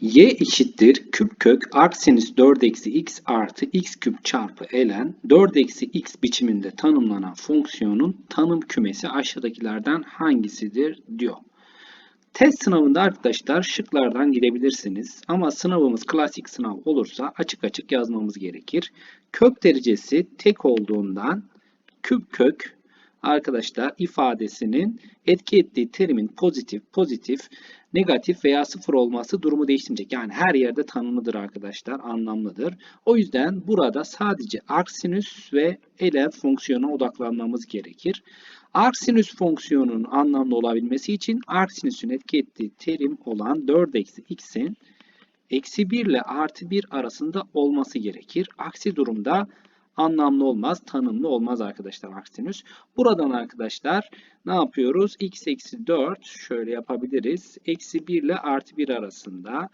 y eşittir küp kök arc sinüs 4 eksi x artı x küp çarpı ln 4 eksi x biçiminde tanımlanan fonksiyonun tanım kümesi aşağıdakilerden hangisidir diyor. Test sınavında arkadaşlar şıklardan girebilirsiniz ama sınavımız klasik sınav olursa açık açık yazmamız gerekir. Kök derecesi tek olduğundan küp kök arkadaşlar ifadesinin etki ettiği terimin pozitif, pozitif, negatif veya sıfır olması durumu değiştirmeyecek. Yani her yerde tanımlıdır arkadaşlar, anlamlıdır. O yüzden burada sadece arcsinüs ve ln fonksiyona odaklanmamız gerekir. Arcsinüs fonksiyonunun anlamlı olabilmesi için arcsinüsün etki ettiği terim olan 4 eksi x'in eksi 1 ile artı 1 arasında olması gerekir. Aksi durumda anlamlı olmaz, tanımlı olmaz arkadaşlar aksinüs. Buradan arkadaşlar ne yapıyoruz? x eksi 4 şöyle yapabiliriz. Eksi 1 ile artı 1 arasında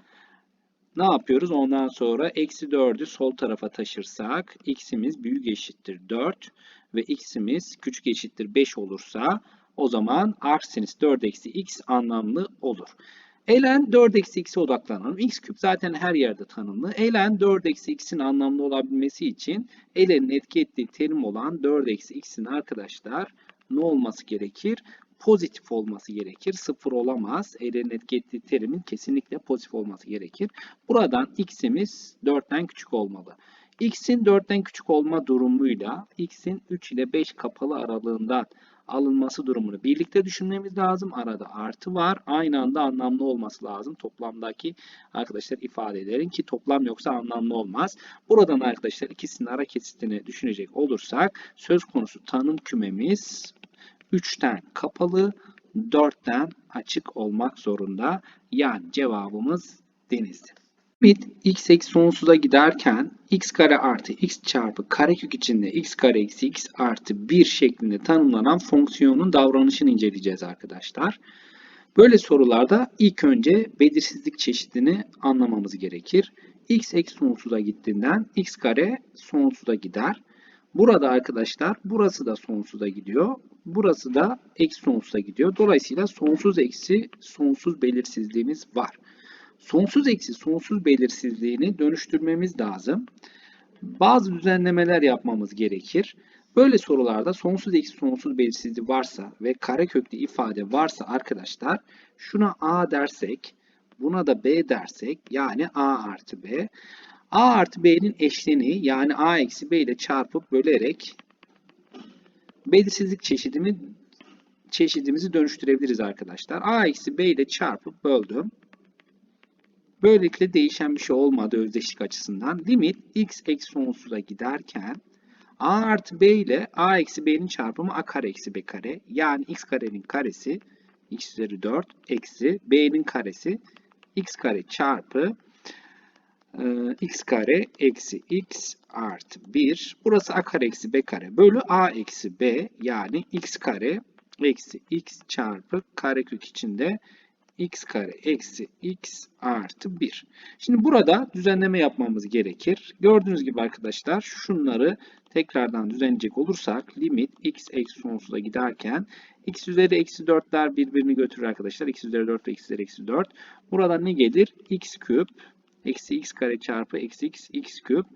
ne yapıyoruz? Ondan sonra eksi 4'ü sol tarafa taşırsak x'imiz büyük eşittir 4 ve x'imiz küçük eşittir 5 olursa o zaman arcsinüs 4 eksi x anlamlı olur. Ln 4 eksi x'e odaklanalım. x küp zaten her yerde tanımlı. Ln 4 eksi x'in anlamlı olabilmesi için ln'in etki ettiği terim olan 4 eksi x'in arkadaşlar ne olması gerekir? Pozitif olması gerekir. Sıfır olamaz. Ln'in etki ettiği terimin kesinlikle pozitif olması gerekir. Buradan x'imiz 4'ten küçük olmalı. x'in 4'ten küçük olma durumuyla x'in 3 ile 5 kapalı aralığından alınması durumunu birlikte düşünmemiz lazım. Arada artı var. Aynı anda anlamlı olması lazım. Toplamdaki arkadaşlar ifadelerin ki toplam yoksa anlamlı olmaz. Buradan arkadaşlar ikisinin ara kesitini düşünecek olursak söz konusu tanım kümemiz 3'ten kapalı 4'ten açık olmak zorunda. Yani cevabımız denizli. Limit x eksi sonsuza giderken x kare artı x çarpı karekök içinde x kare eksi x artı 1 şeklinde tanımlanan fonksiyonun davranışını inceleyeceğiz arkadaşlar. Böyle sorularda ilk önce belirsizlik çeşidini anlamamız gerekir. x eksi sonsuza gittiğinden x kare sonsuza gider. Burada arkadaşlar burası da sonsuza gidiyor. Burası da eksi sonsuza gidiyor. Dolayısıyla sonsuz eksi sonsuz belirsizliğimiz var. Sonsuz eksi sonsuz belirsizliğini dönüştürmemiz lazım. Bazı düzenlemeler yapmamız gerekir. Böyle sorularda sonsuz eksi sonsuz belirsizliği varsa ve kareköklü ifade varsa arkadaşlar şuna a dersek buna da b dersek yani a artı b. a artı b'nin eşleniği yani a eksi b ile çarpıp bölerek belirsizlik çeşidimi çeşidimizi dönüştürebiliriz arkadaşlar. a eksi b ile çarpıp böldüm. Böylelikle değişen bir şey olmadı özdeşlik açısından. Limit x eksi sonsuza giderken a artı b ile a eksi b'nin çarpımı a kare eksi b kare. Yani x karenin karesi x üzeri 4 eksi b'nin karesi x kare çarpı e, x kare eksi x artı 1. Burası a kare eksi b kare bölü a eksi b yani x kare eksi x çarpı karekök içinde x kare eksi x artı 1. Şimdi burada düzenleme yapmamız gerekir. Gördüğünüz gibi arkadaşlar şunları tekrardan düzenleyecek olursak limit x eksi sonsuza giderken x üzeri eksi 4'ler birbirini götürür arkadaşlar. x üzeri 4 ve x üzeri eksi 4. Burada ne gelir? x küp eksi x kare çarpı eksi x x küp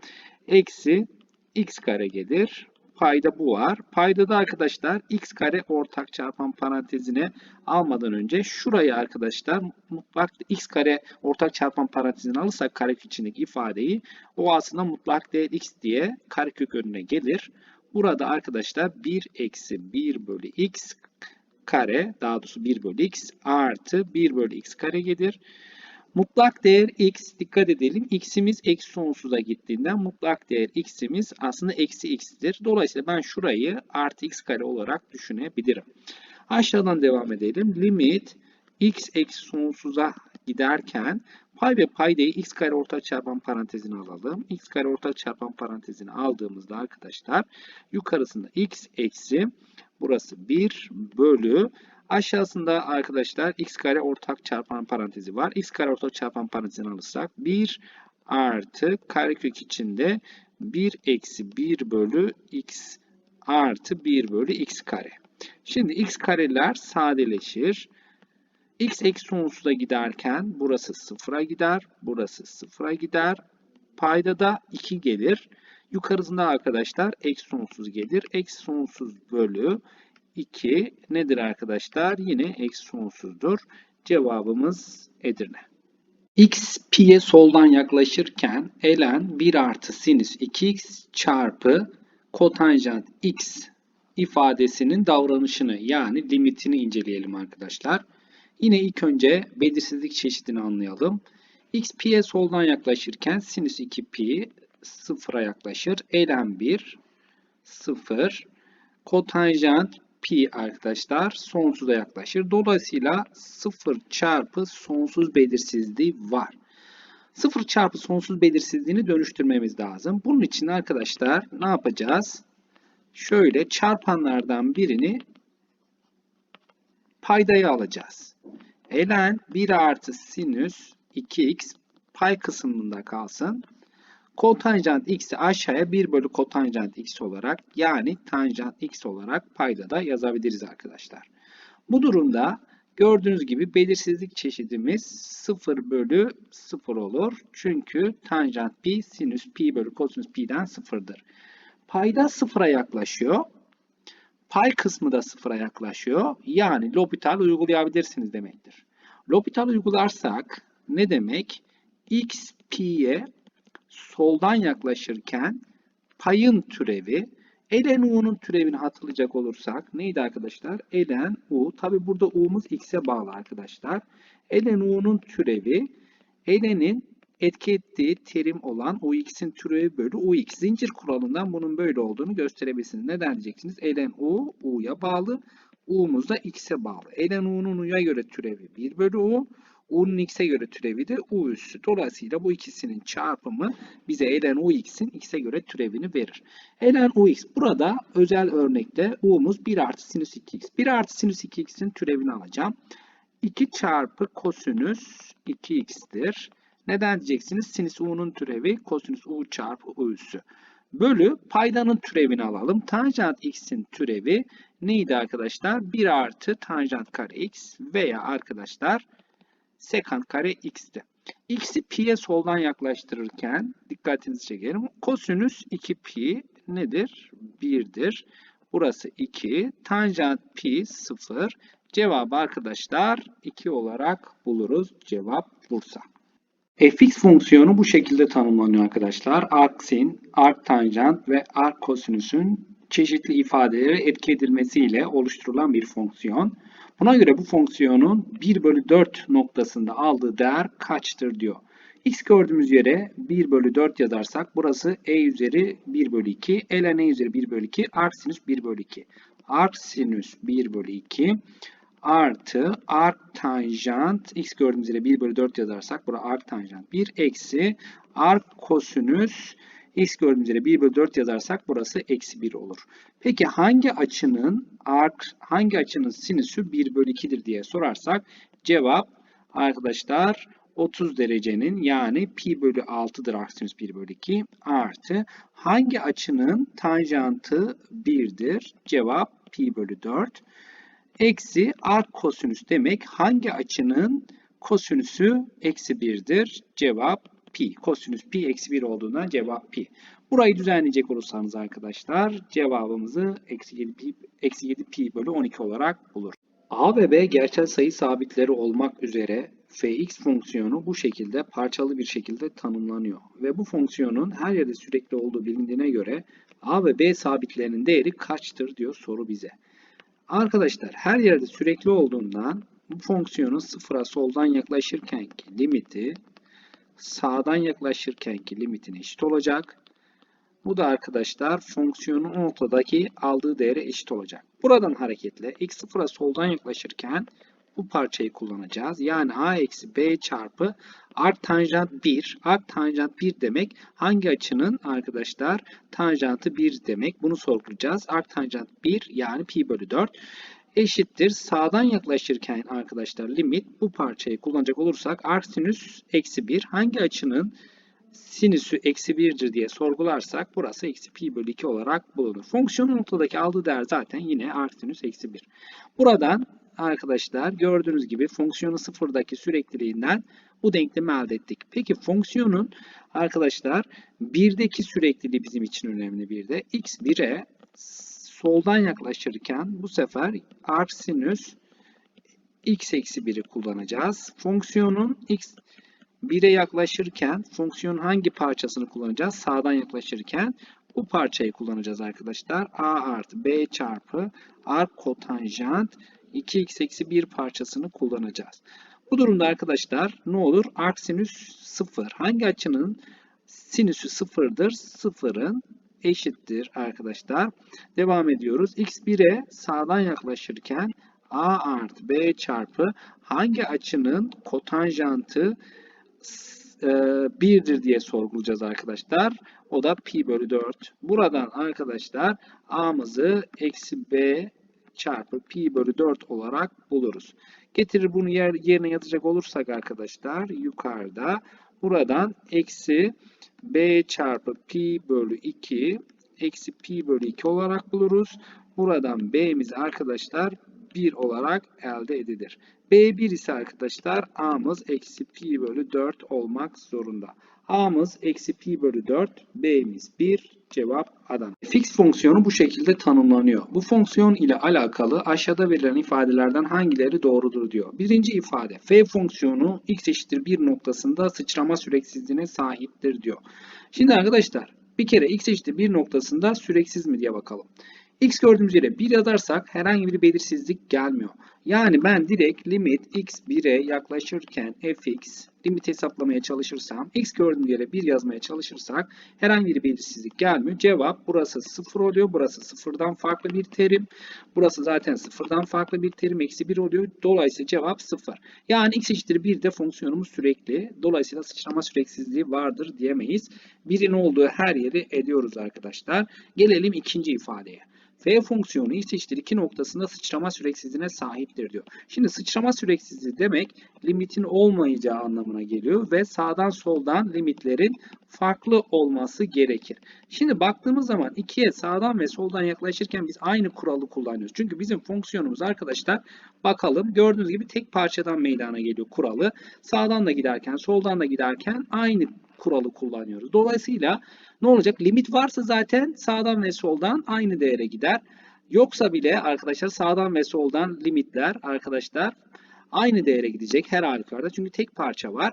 eksi x kare gelir payda bu var. Payda da arkadaşlar x kare ortak çarpan parantezine almadan önce şurayı arkadaşlar mutlak x kare ortak çarpan parantezine alırsak karekök içindeki ifadeyi o aslında mutlak değer x diye karekök önüne gelir. Burada arkadaşlar 1 eksi 1 bölü x kare daha doğrusu 1 bölü x artı 1 bölü x kare gelir. Mutlak değer x dikkat edelim. x'imiz eksi sonsuza gittiğinden mutlak değer x'imiz aslında eksi x'tir. Dolayısıyla ben şurayı artı x kare olarak düşünebilirim. Aşağıdan devam edelim. Limit x eksi sonsuza giderken pay ve paydayı x kare ortak çarpan parantezine alalım. x kare ortak çarpan parantezine aldığımızda arkadaşlar yukarısında x eksi burası 1 bölü Aşağısında arkadaşlar x kare ortak çarpan parantezi var. x kare ortak çarpan parantezini alırsak 1 artı karekök içinde 1 eksi 1 bölü x artı 1 bölü x kare. Şimdi x kareler sadeleşir. x eksi sonsuza giderken burası sıfıra gider. Burası sıfıra gider. Payda da 2 gelir. Yukarısında arkadaşlar eksi sonsuz gelir. Eksi sonsuz bölü 2 nedir arkadaşlar? Yine eksi sonsuzdur. Cevabımız Edirne. X pi'ye soldan yaklaşırken ln 1 artı sinüs 2x çarpı kotanjant x ifadesinin davranışını yani limitini inceleyelim arkadaşlar. Yine ilk önce belirsizlik çeşidini anlayalım. x pi'ye soldan yaklaşırken sinüs 2 pi sıfıra yaklaşır. ln 1 0 kotanjant pi arkadaşlar sonsuza yaklaşır. Dolayısıyla 0 çarpı sonsuz belirsizliği var. 0 çarpı sonsuz belirsizliğini dönüştürmemiz lazım. Bunun için arkadaşlar ne yapacağız? Şöyle çarpanlardan birini paydaya alacağız. ln 1 artı sinüs 2x pay kısmında kalsın. Kotanjant x'i aşağıya 1 bölü kotanjant x olarak yani tanjant x olarak payda da yazabiliriz arkadaşlar. Bu durumda gördüğünüz gibi belirsizlik çeşidimiz 0 bölü 0 olur. Çünkü tanjant pi sinüs pi bölü kosinüs pi'den 0'dır. Payda sıfıra yaklaşıyor. Pay kısmı da sıfıra yaklaşıyor. Yani L'Hopital uygulayabilirsiniz demektir. L'Hopital uygularsak ne demek? x pi'ye soldan yaklaşırken payın türevi ln u'nun türevini hatırlayacak olursak neydi arkadaşlar? ln u. Tabi burada u'muz x'e bağlı arkadaşlar. ln u'nun türevi ln'in etki ettiği terim olan ux'in türevi bölü ux. Zincir kuralından bunun böyle olduğunu gösterebilirsiniz. Neden diyeceksiniz? ln u u'ya bağlı. u'muz da x'e bağlı. ln u'nun u'ya göre türevi 1 bölü u. U'nun x'e göre türevi de U üssü. Dolayısıyla bu ikisinin çarpımı bize ln Ux'in x'e göre türevini verir. ln Ux burada özel örnekte U'muz 1 artı sinüs 2x. 1 artı sinüs 2x'in türevini alacağım. 2 çarpı kosinüs 2x'tir. Neden diyeceksiniz? Sinüs U'nun türevi kosinüs U çarpı U üssü. Bölü paydanın türevini alalım. Tanjant x'in türevi neydi arkadaşlar? 1 artı tanjant kare x veya arkadaşlar sekant kare x'ti. X'i pi'ye soldan yaklaştırırken dikkatinizi çekerim. Kosinüs 2 pi nedir? 1'dir. Burası 2. Tanjant pi 0. Cevabı arkadaşlar 2 olarak buluruz. Cevap Bursa. fx fonksiyonu bu şekilde tanımlanıyor arkadaşlar. Arksin, arktanjant ve arkkosinüsün çeşitli ifadeleri etki edilmesiyle oluşturulan bir fonksiyon. Buna göre bu fonksiyonun 1 bölü 4 noktasında aldığı değer kaçtır diyor. x gördüğümüz yere 1 bölü 4 yazarsak burası e üzeri 1 bölü 2. ln e üzeri 1 bölü 2 arc sinüs 1 bölü 2. Arc sinüs 1 bölü 2 artı arc tanjant x gördüğümüz yere 1 bölü 4 yazarsak burası arc tanjant 1 eksi arc kosinüs x gördüğümüz yere 1 bölü 4 yazarsak burası eksi 1 olur. Peki hangi açının arc, hangi açının sinüsü 1 bölü 2'dir diye sorarsak cevap arkadaşlar 30 derecenin yani pi bölü 6'dır arc sinüs 1 bölü 2 artı hangi açının tanjantı 1'dir? Cevap pi bölü 4 eksi arc kosinüs demek hangi açının kosinüsü eksi 1'dir? Cevap pi. Kosinüs pi eksi 1 olduğundan cevap pi. Burayı düzenleyecek olursanız arkadaşlar cevabımızı eksi 7 pi, eksi 7 pi bölü 12 olarak bulur. A ve B gerçel sayı sabitleri olmak üzere fx fonksiyonu bu şekilde parçalı bir şekilde tanımlanıyor. Ve bu fonksiyonun her yerde sürekli olduğu bilindiğine göre A ve B sabitlerinin değeri kaçtır diyor soru bize. Arkadaşlar her yerde sürekli olduğundan bu fonksiyonun sıfıra soldan yaklaşırkenki limiti sağdan yaklaşırkenki limitine eşit olacak. Bu da arkadaşlar fonksiyonun ortadaki aldığı değere eşit olacak. Buradan hareketle x sıfıra soldan yaklaşırken bu parçayı kullanacağız. Yani a eksi b çarpı arc tanjant 1. Arc tanjant 1 demek hangi açının arkadaşlar tanjantı 1 demek. Bunu sorgulayacağız. Arc tanjant 1 yani pi bölü 4 eşittir. Sağdan yaklaşırken arkadaşlar limit bu parçayı kullanacak olursak arc sinüs eksi 1 hangi açının sinüsü eksi 1'dir diye sorgularsak burası eksi pi bölü 2 olarak bulunur. Fonksiyonun ortadaki aldığı değer zaten yine arc sinüs eksi 1. Buradan arkadaşlar gördüğünüz gibi fonksiyonu sıfırdaki sürekliliğinden bu denklemi elde ettik. Peki fonksiyonun arkadaşlar birdeki sürekliliği bizim için önemli bir de. x 1'e soldan yaklaşırken bu sefer arc sinüs x eksi 1'i kullanacağız. Fonksiyonun x 1'e yaklaşırken fonksiyonun hangi parçasını kullanacağız? Sağdan yaklaşırken bu parçayı kullanacağız arkadaşlar. a artı b çarpı arc kotanjant 2x eksi 1 parçasını kullanacağız. Bu durumda arkadaşlar ne olur? Arc sinüs 0. Hangi açının sinüsü 0'dır? 0'ın eşittir arkadaşlar. Devam ediyoruz. x1'e sağdan yaklaşırken a artı b çarpı hangi açının kotanjantı e, 1'dir diye sorgulayacağız arkadaşlar. O da pi bölü 4. Buradan arkadaşlar a'mızı eksi b çarpı pi bölü 4 olarak buluruz. Getirir bunu yer, yerine yatacak olursak arkadaşlar yukarıda buradan eksi b çarpı pi bölü 2 eksi pi bölü 2 olarak buluruz. Buradan b'miz arkadaşlar 1 olarak elde edilir. B1 ise arkadaşlar A'mız eksi pi bölü 4 olmak zorunda. A'mız eksi pi bölü 4, B'miz 1, cevap Adana. Fix fonksiyonu bu şekilde tanımlanıyor. Bu fonksiyon ile alakalı aşağıda verilen ifadelerden hangileri doğrudur diyor. Birinci ifade f fonksiyonu x eşittir 1 noktasında sıçrama süreksizliğine sahiptir diyor. Şimdi arkadaşlar bir kere x eşittir 1 noktasında süreksiz mi diye bakalım. X gördüğümüz yere 1 yazarsak herhangi bir belirsizlik gelmiyor. Yani ben direkt limit x 1'e yaklaşırken fx limit hesaplamaya çalışırsam x gördüğüm yere 1 yazmaya çalışırsak herhangi bir belirsizlik gelmiyor. Cevap burası 0 oluyor. Burası 0'dan farklı bir terim. Burası zaten 0'dan farklı bir terim. Eksi 1 oluyor. Dolayısıyla cevap 0. Yani x eşittir 1 de fonksiyonumuz sürekli. Dolayısıyla sıçrama süreksizliği vardır diyemeyiz. 1'in olduğu her yeri ediyoruz arkadaşlar. Gelelim ikinci ifadeye. F fonksiyonu x eşittir 2 noktasında sıçrama süreksizliğine sahiptir diyor. Şimdi sıçrama süreksizliği demek limitin olmayacağı anlamına geliyor ve sağdan soldan limitlerin farklı olması gerekir. Şimdi baktığımız zaman 2'ye sağdan ve soldan yaklaşırken biz aynı kuralı kullanıyoruz. Çünkü bizim fonksiyonumuz arkadaşlar bakalım gördüğünüz gibi tek parçadan meydana geliyor kuralı. Sağdan da giderken soldan da giderken aynı kuralı kullanıyoruz. Dolayısıyla ne olacak? Limit varsa zaten sağdan ve soldan aynı değere gider. Yoksa bile arkadaşlar sağdan ve soldan limitler arkadaşlar aynı değere gidecek her halükarda. Çünkü tek parça var.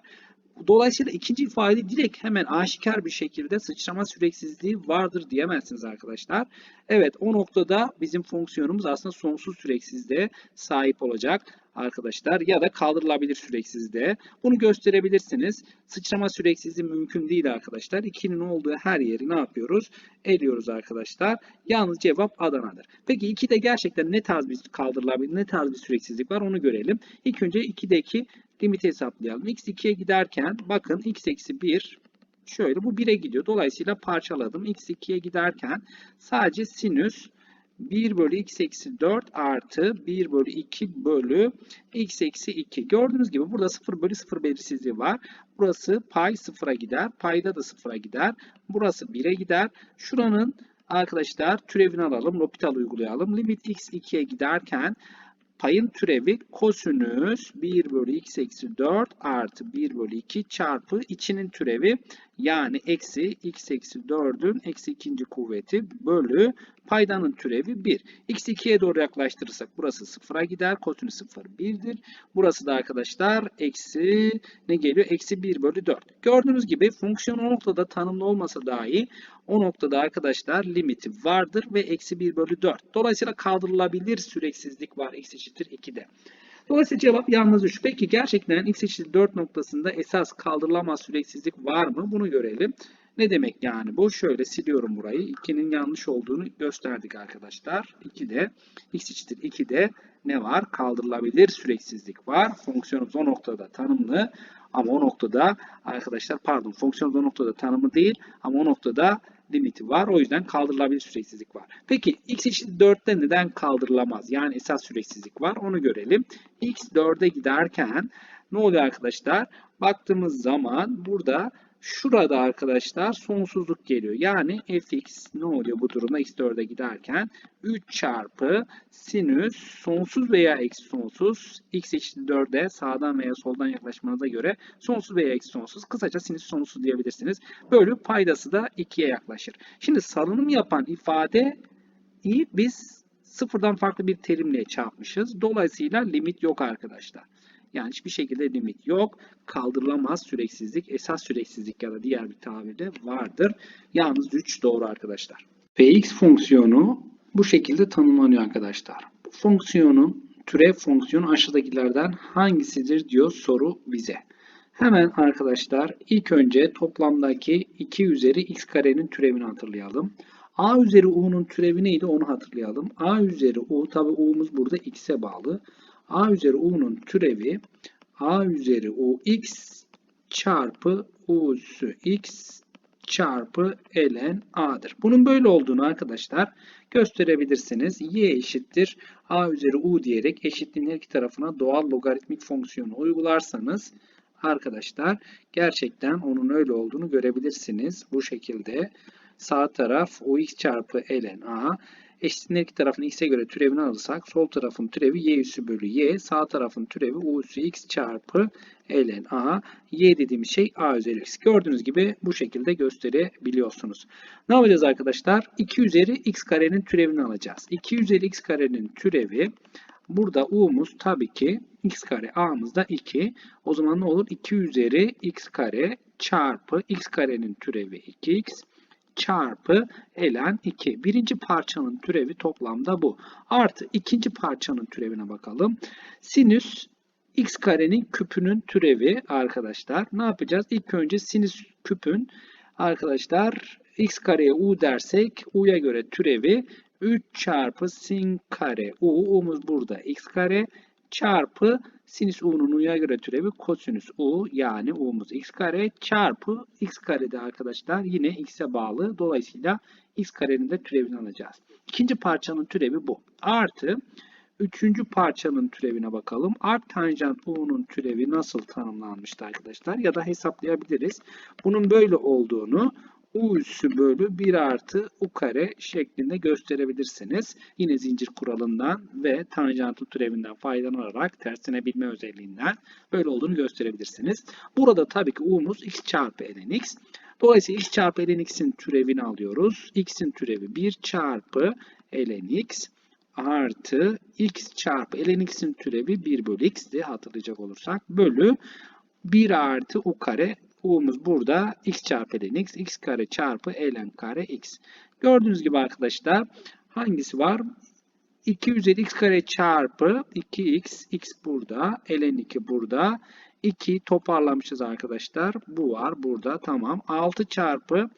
Dolayısıyla ikinci ifade direkt hemen aşikar bir şekilde sıçrama süreksizliği vardır diyemezsiniz arkadaşlar. Evet o noktada bizim fonksiyonumuz aslında sonsuz süreksizliğe sahip olacak arkadaşlar ya da kaldırılabilir süreksizliğe. Bunu gösterebilirsiniz. Sıçrama süreksizliği mümkün değil arkadaşlar. 2'nin olduğu her yeri ne yapıyoruz? Eliyoruz arkadaşlar. Yalnız cevap Adana'dır. Peki 2'de gerçekten ne tarz bir kaldırılabilir, ne tarz bir süreksizlik var onu görelim. İlk önce 2'deki limiti hesaplayalım. x 2'ye giderken bakın x eksi 1 şöyle bu 1'e gidiyor. Dolayısıyla parçaladım. x 2'ye giderken sadece sinüs 1 bölü x eksi 4 artı 1 bölü 2 bölü x eksi 2. Gördüğünüz gibi burada 0 bölü 0 belirsizliği var. Burası pay 0'a gider. Payda da 0'a gider. Burası 1'e gider. Şuranın arkadaşlar türevini alalım. L'Hopital uygulayalım. Limit x 2'ye giderken payın türevi kosinüs 1 bölü x eksi 4 artı 1 bölü 2 çarpı içinin türevi yani eksi x eksi 4'ün eksi ikinci kuvveti bölü paydanın türevi 1. x 2'ye doğru yaklaştırırsak burası 0'a gider. Kosinüs 0 1'dir. Burası da arkadaşlar eksi ne geliyor? Eksi 1 bölü 4. Gördüğünüz gibi fonksiyon o noktada tanımlı olmasa dahi o noktada arkadaşlar limiti vardır ve eksi 1 bölü 4. Dolayısıyla kaldırılabilir süreksizlik var x eşittir 2'de. Dolayısıyla cevap yalnız 3. Peki gerçekten x eşittir 4 noktasında esas kaldırılamaz süreksizlik var mı? Bunu görelim. Ne demek yani bu? Şöyle siliyorum burayı. 2'nin yanlış olduğunu gösterdik arkadaşlar. 2'de x eşittir 2'de ne var? Kaldırılabilir süreksizlik var. Fonksiyonumuz o noktada tanımlı. Ama o noktada arkadaşlar pardon fonksiyonumuz o noktada tanımlı değil. Ama o noktada limiti var. O yüzden kaldırılabilir süreksizlik var. Peki x eşittir 4'te neden kaldırılamaz? Yani esas süreksizlik var. Onu görelim. x 4'e giderken ne oluyor arkadaşlar? Baktığımız zaman burada şurada arkadaşlar sonsuzluk geliyor. Yani fx ne oluyor bu durumda x4'e giderken 3 çarpı sinüs sonsuz veya eksi sonsuz x eşittir 4'e sağdan veya soldan yaklaşmanıza göre sonsuz veya eksi sonsuz kısaca sinüs sonsuz diyebilirsiniz. Bölü paydası da 2'ye yaklaşır. Şimdi salınım yapan ifadeyi biz sıfırdan farklı bir terimle çarpmışız. Dolayısıyla limit yok arkadaşlar. Yani hiçbir şekilde limit yok. Kaldırılamaz süreksizlik, esas süreksizlik ya da diğer bir tabirde vardır. Yalnız 3 doğru arkadaşlar. Fx fonksiyonu bu şekilde tanımlanıyor arkadaşlar. Bu fonksiyonun türev fonksiyonu aşağıdakilerden hangisidir diyor soru bize. Hemen arkadaşlar ilk önce toplamdaki 2 üzeri x karenin türevini hatırlayalım. a üzeri u'nun türevi neydi onu hatırlayalım. a üzeri u tabi u'muz burada x'e bağlı a üzeri u'nun türevi a üzeri u x çarpı u üssü x çarpı ln a'dır. Bunun böyle olduğunu arkadaşlar gösterebilirsiniz. y eşittir a üzeri u diyerek eşitliğin her iki tarafına doğal logaritmik fonksiyonu uygularsanız arkadaşlar gerçekten onun öyle olduğunu görebilirsiniz. Bu şekilde sağ taraf ux çarpı ln a Eşitliğin iki tarafını x'e göre türevini alırsak sol tarafın türevi y üssü bölü y, sağ tarafın türevi u üssü x çarpı ln a. y dediğimiz şey a üzeri x. Gördüğünüz gibi bu şekilde gösterebiliyorsunuz. Ne yapacağız arkadaşlar? 2 üzeri x karenin türevini alacağız. 2 üzeri x karenin türevi Burada u'muz tabii ki x kare a'mız da 2. O zaman ne olur? 2 üzeri x kare çarpı x karenin türevi 2x çarpı ln 2. Birinci parçanın türevi toplamda bu. Artı ikinci parçanın türevine bakalım. Sinüs x karenin küpünün türevi arkadaşlar. Ne yapacağız? İlk önce sinüs küpün arkadaşlar x kareye u dersek u'ya göre türevi 3 çarpı sin kare u. u'muz burada x kare çarpı sinüs u'nun u'ya göre türevi kosinüs u yani u'muz x kare çarpı x karede arkadaşlar yine x'e bağlı. Dolayısıyla x karenin de türevini alacağız. İkinci parçanın türevi bu. Artı üçüncü parçanın türevine bakalım. Art tanjant u'nun türevi nasıl tanımlanmıştı arkadaşlar? Ya da hesaplayabiliriz. Bunun böyle olduğunu u üssü bölü 1 artı u kare şeklinde gösterebilirsiniz. Yine zincir kuralından ve tanjantı türevinden faydalanarak terslenebilme özelliğinden böyle olduğunu gösterebilirsiniz. Burada tabii ki u'muz x çarpı ln x. Dolayısıyla x çarpı ln x'in türevini alıyoruz. x'in türevi 1 çarpı ln x artı x çarpı ln x'in türevi 1 bölü x'di hatırlayacak olursak. Bölü 1 artı u kare u'muz burada x çarpı ln x, x kare çarpı ln kare x. Gördüğünüz gibi arkadaşlar hangisi var? 2 üzeri x kare çarpı 2x, x burada, ln 2 burada. 2 toparlamışız arkadaşlar. Bu var burada tamam. 6 çarpı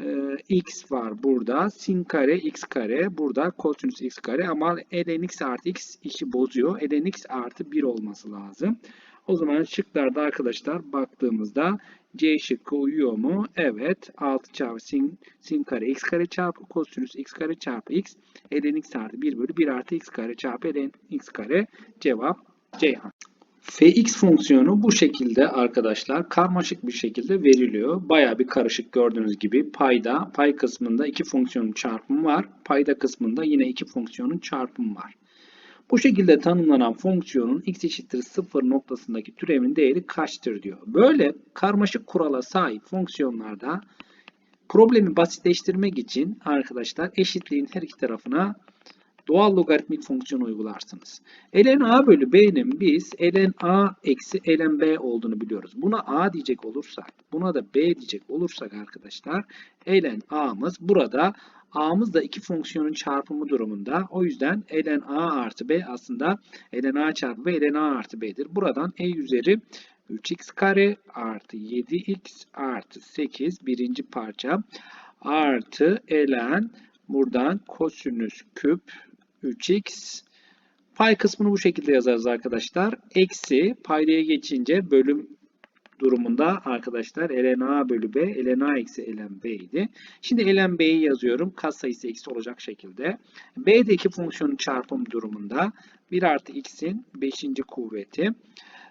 e, x var burada. Sin kare x kare burada kosinüs x kare ama ln x artı x işi bozuyor. ln x artı 1 olması lazım. O zaman şıklarda arkadaşlar baktığımızda C şıkkı uyuyor mu? Evet. 6 çarpı sin, sin kare x kare çarpı kosinüs x kare çarpı x ln x artı 1 bölü 1 artı x kare çarpı ln x kare cevap Ceyhan. Fx fonksiyonu bu şekilde arkadaşlar karmaşık bir şekilde veriliyor. Baya bir karışık gördüğünüz gibi payda pay kısmında iki fonksiyonun çarpımı var. Payda kısmında yine iki fonksiyonun çarpımı var. Bu şekilde tanımlanan fonksiyonun x eşittir 0 noktasındaki türevin değeri kaçtır diyor. Böyle karmaşık kurala sahip fonksiyonlarda problemi basitleştirmek için arkadaşlar eşitliğin her iki tarafına doğal logaritmik fonksiyon uygularsınız. ln a bölü b'nin biz ln a eksi ln b olduğunu biliyoruz. Buna a diyecek olursak, buna da b diyecek olursak arkadaşlar ln a'mız burada a'mız da iki fonksiyonun çarpımı durumunda. O yüzden ln a artı b aslında ln a çarpı b ln a artı b'dir. Buradan e üzeri 3x kare artı 7x artı 8 birinci parça artı ln buradan kosinüs küp 3x pay kısmını bu şekilde yazarız arkadaşlar. Eksi paydaya geçince bölüm durumunda arkadaşlar ln a bölü b ln a eksi ln b idi. Şimdi ln b'yi yazıyorum. Kat sayısı eksi olacak şekilde. b'deki fonksiyonun çarpım durumunda 1 artı x'in 5. kuvveti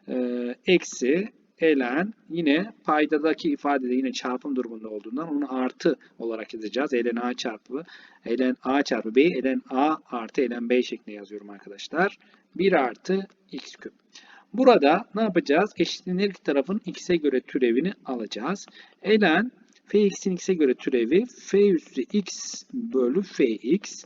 Ee, eksi ln yine paydadaki ifadede yine çarpım durumunda olduğundan onu artı olarak yazacağız. ln a çarpı ln a çarpı b ln a artı ln b şeklinde yazıyorum arkadaşlar. 1 artı x küp. Burada ne yapacağız? Eşitliğin her iki tarafın x'e göre türevini alacağız. ln fx'in x'e göre türevi f üstü x bölü fx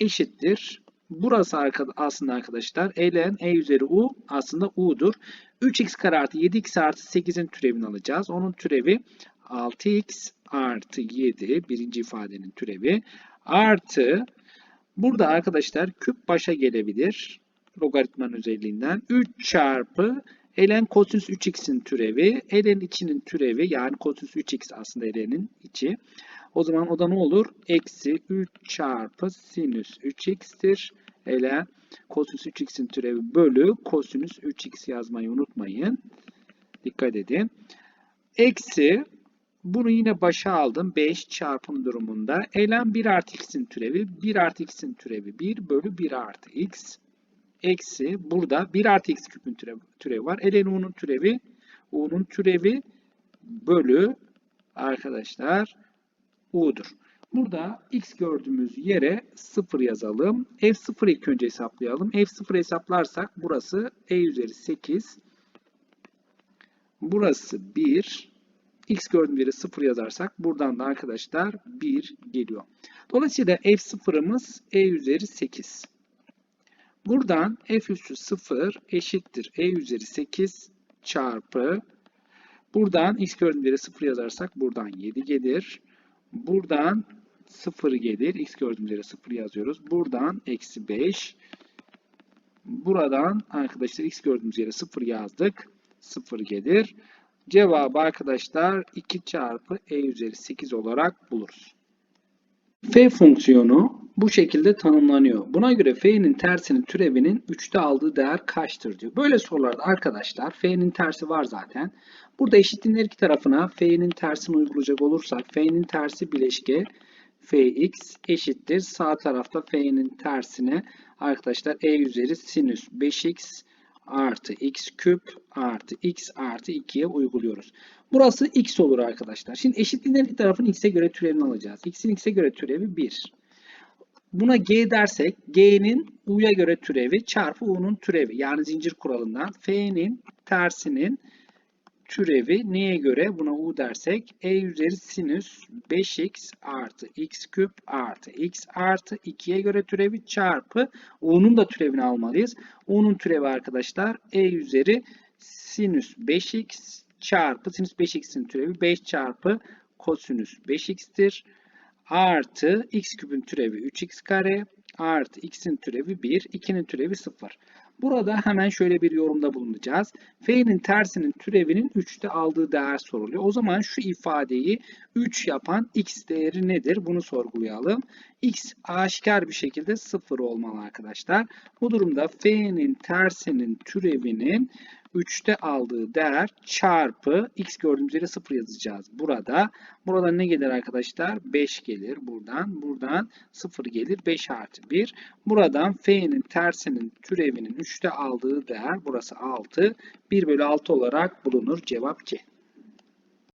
eşittir. Burası aslında arkadaşlar ln e üzeri u aslında u'dur. 3x kare artı 7x artı 8'in türevini alacağız. Onun türevi 6x artı 7 birinci ifadenin türevi artı burada arkadaşlar küp başa gelebilir logaritmanın özelliğinden 3 çarpı ln kosinüs 3x'in türevi ln içinin türevi yani kosinüs 3x aslında ln'in içi. O zaman o da ne olur? Eksi 3 çarpı sinüs 3x'tir. ln kosinüs 3x'in türevi bölü kosinüs 3x yazmayı unutmayın. Dikkat edin. Eksi bunu yine başa aldım. 5 çarpım durumunda. ln 1 artı x'in türevi. 1 artı x'in türevi 1 bölü 1 artı x. Eksi burada 1 artı x küpün türevi, var. ln u'nun türevi u'nun türevi bölü arkadaşlar u'dur. Burada x gördüğümüz yere 0 yazalım. F0 ilk önce hesaplayalım. F0 hesaplarsak burası e üzeri 8. Burası 1. X gördüğümüz yere 0 yazarsak buradan da arkadaşlar 1 geliyor. Dolayısıyla F0'ımız e üzeri 8. Buradan F üssü 0 eşittir e üzeri 8 çarpı buradan x gördüğümüz yere 0 yazarsak buradan 7 gelir. Buradan 0 gelir. X gördüğümüz yere 0 yazıyoruz. Buradan eksi 5. Buradan arkadaşlar x gördüğümüz yere 0 yazdık. 0 gelir. Cevabı arkadaşlar 2 çarpı e üzeri 8 olarak buluruz. F fonksiyonu bu şekilde tanımlanıyor. Buna göre f'nin tersinin türevinin 3'te aldığı değer kaçtır diyor. Böyle sorularda arkadaşlar f'nin tersi var zaten. Burada eşitliğin her iki tarafına f'nin tersini uygulayacak olursak f'nin tersi bileşke fx eşittir. Sağ tarafta f'nin tersine arkadaşlar e üzeri sinüs 5x artı x küp artı x artı 2'ye uyguluyoruz. Burası x olur arkadaşlar. Şimdi eşitliğin her iki tarafın x'e göre türevini alacağız. x'in x'e göre türevi 1. Buna g dersek g'nin u'ya göre türevi çarpı u'nun türevi. Yani zincir kuralından f'nin tersinin türevi neye göre? Buna u dersek e üzeri sinüs 5x artı x küp artı x artı 2'ye göre türevi çarpı u'nun da türevini almalıyız. u'nun türevi arkadaşlar e üzeri sinüs 5x çarpı sinüs 5x'in türevi 5 çarpı kosinüs 5x'tir. Artı x küpün türevi 3x kare artı x'in türevi 1, 2'nin türevi 0. Burada hemen şöyle bir yorumda bulunacağız. F'nin tersinin türevinin 3'te aldığı değer soruluyor. O zaman şu ifadeyi 3 yapan x değeri nedir? Bunu sorgulayalım. x aşikar bir şekilde 0 olmalı arkadaşlar. Bu durumda F'nin tersinin türevinin 3'te aldığı değer çarpı x gördüğümüz yere 0 yazacağız. Burada. Burada ne gelir arkadaşlar? 5 gelir buradan. Buradan 0 gelir. 5 artı 1. Buradan f'nin tersinin türevinin 3'te aldığı değer burası 6. 1 bölü 6 olarak bulunur. Cevap C.